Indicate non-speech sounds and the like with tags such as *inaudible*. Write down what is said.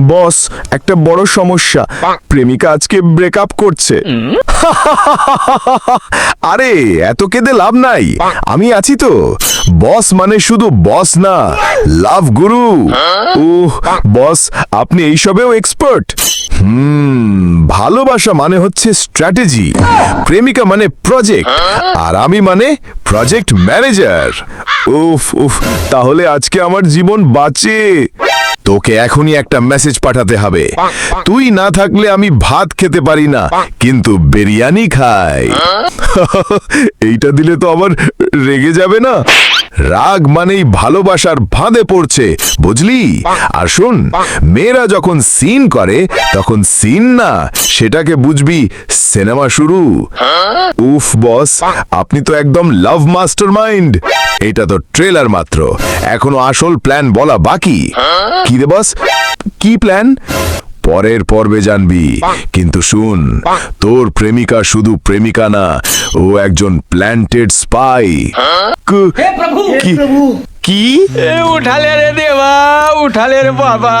বস, একটা বড় সমস্যা। প্রেমিকা আজকে ব্রেকআপ করছে। *laughs* আরে, এত কেঁদে লাভ নাই। আমি আছি তো। বস মানে শুধু বস না, লাভ গুরু। ওহ বস, আপনি এইসবেও এক্সপার্ট হুম। ভালোবাসা মানে হচ্ছে স্ট্র্যাটেজি প্রেমিকা মানে প্রজেক্ট আর আমি মানে প্রজেক্ট ম্যানেজার উফ উফ, তাহলে আজকে আমার জীবন বাঁচে। তোকে এখনই একটা মেসেজ পাঠাতে হবে। তুই না থাকলে আমি ভাত খেতে পারি না, কিন্তু বিরিয়ানি খাই। *laughs* এইটা দিলে তো আবার রেগে যাবে না। রাগ মানেই ভালোবাসার ফাঁদে পড়ছে, বুঝলি? আর শোন, মেয়েরা যখন সিন করে, তখন সিন না, সেটাকে বুঝবি সিনেমা শুরু। উফ, বস, আপনি তো একদম লাভ মাস্টার মাইন্ড। এটা তো ট্রেলার মাত্র। এখনও আসল প্ল্যান বলা বাকি। কি রে, বস? কি প্ল্যান? পরের পর্বে জানবি। কিন্তু শুন তোর প্রেমিকা শুধু প্রেমিকা না ও একজন প্ল্যান্টেড স্পাই কি উঠালে রে দেবা উঠালে রে বাবা।